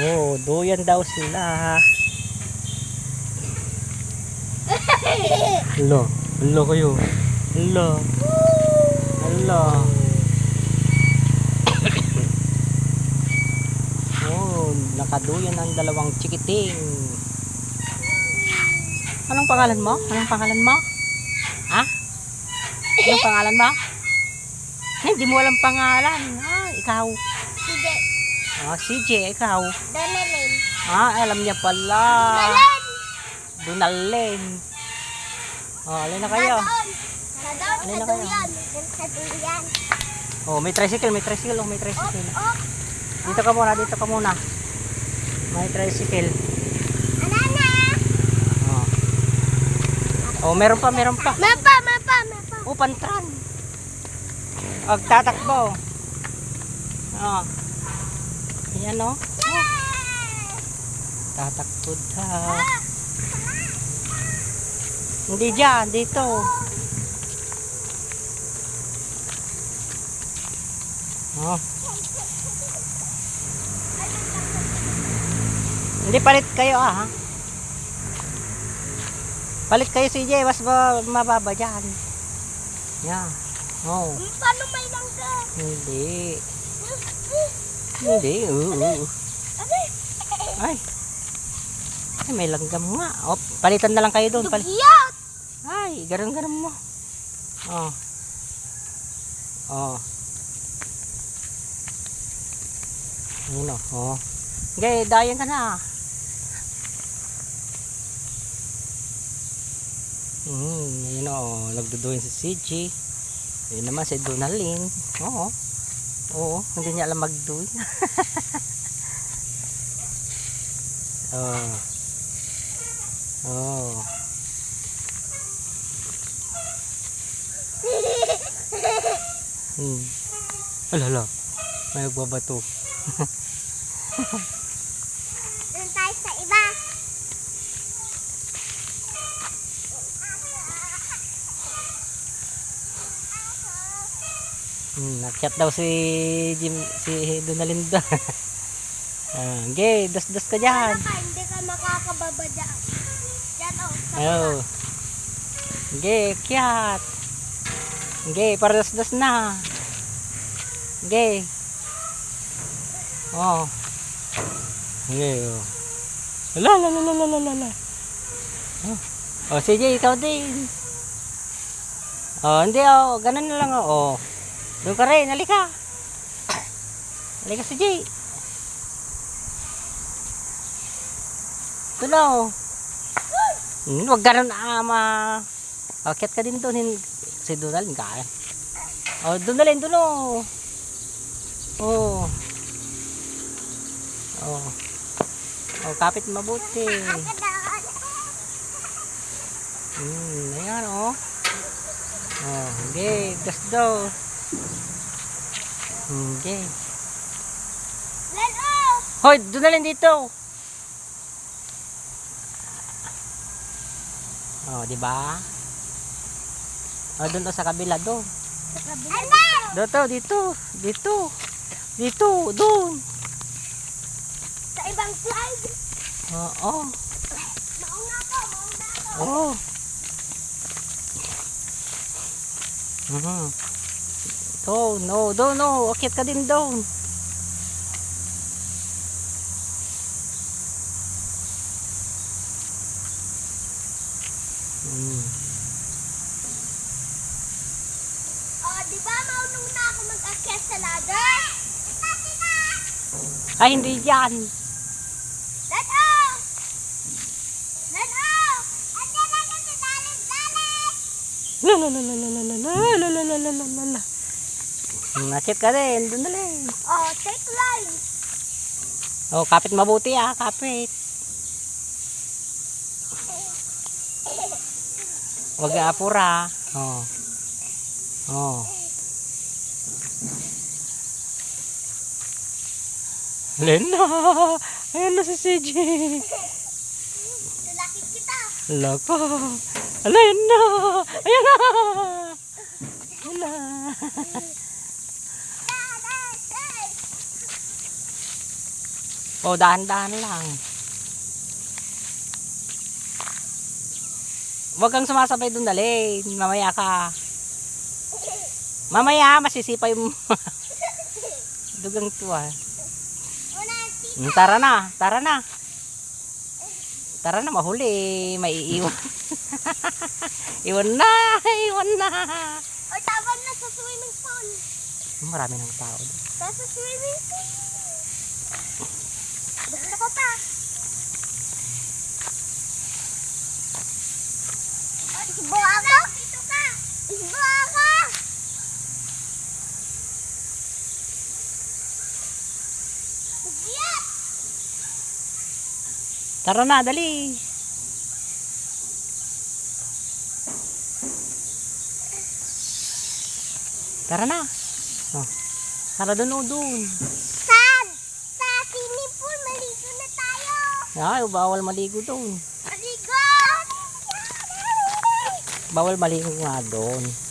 Oh, duyan daw sila. Hello. Hello kayo. Hello. Hello. oh, nakaduyan ang dalawang chikiting. Anong pangalan mo? Anong pangalan mo? Ha? Anong pangalan mo? Hindi mo alam pangalan. Ah, ikaw. Sige. Ah, CJ, ikaw. Donalyn. Ah, alam niya pala. Donalyn! Dunalin. Oh, alin na kayo. Alin na kayo? Oh, may tricycle, may tricycle, oh, may tricycle. Oh, Dito ka muna, dito ka muna. May tricycle. anana. Oh. Oh, meron pa, meron pa. Mapa, mapa, mapa. Oh, pantran. Ag tatakbo. Oh. Ayan oh. Tatakbo daw. Hindi dyan, dito. Oh. Hindi palit kayo ah. ha? Palit kayo CJ, mas ba, mababa dyan. Yan. Oh, Paano may langga? hindi. Hindi. Oo. Ay. Ay, may langgam nga. Oh, palitan na lang kayo doon. Dugyot! Ay, ganun-ganun mo. Oh. Oh. Ayun oh. Oh. Okay, dayan ka na. Hmm, ayun oh. Nagduduin si CG. Ayun naman si Donalyn. Oo. Oo, hindi niya alam magduin. oh. Oh. Hmm. Ala, ala. May nagbabato. Doon tayo sa iba. Hmm, nakyat daw si Jim, si Donalinda. ah, okay, das-das ka dyan. Ka hindi ka makakababa dyan? Dyan oh. Sa Oh. Okay, kyat. Okay, para das-das na. Okay. Oh. Okay, oh. La la la la la la la la. Oh. Oh, sige, ikaw din. Oh, hindi oh, ganun na lang oh. oh. Doon ka rin, halika. Halika si Jay. Doon oh. Hmm, wag ganun ama. Oh, kiat ka din doon. Hin- Si Donald, kaya. Oh, doon na rin, doon oh. Oh. Oh. Oh, kapit mabuti. Hmm, ayan oh. Oh, okay, gas daw. Okay. Lan oh. Hoy, doon na lang dito. Oh, di ba? Oh, doon to sa kabila do. Sa kabila. Ano? Dito, dito, dito. Dito, doon. Sa ibang slide. Oo. Mauna ko, mauna ko. Oh. Mhm. Do, no, do, no. Akit ka din doon. Mm. Oh, di ba maunong na ako mag-akyat sa ladder? Ay, hindi yan. Lan oh. Lan oh. Andiyan na yung si Dalit Dalit. La la la la la la la la la la la la la la. Mm, Akit ka din. Doon na lang. Oh, take line. Oh, kapit mabuti ah. Kapit. Huwag ka apura. Oh. Oh. Lena! Ayan na si CJ. Tulaki kita. Lako. Ayan na! Ayan na! Ayan na! Oh, dahan-dahan lang. Huwag kang sumasabay dun, dali. Mamaya ka. Mamaya, masisipay mo. Dugang tuwa. Tara na, tara na. Tara na, mahuli. May iiwan. iwan na, iwan na. O, tawag na sa swimming pool. Marami ng tao. Nasa swimming pool. Gusto ko pa. Isbo ako? Dito ka. Isbo ako. Tara na, dali. Tara na. Oh. Tara dun o dun. Ay, bawal maligo dun. Maligo. Bawal maligo nga doon.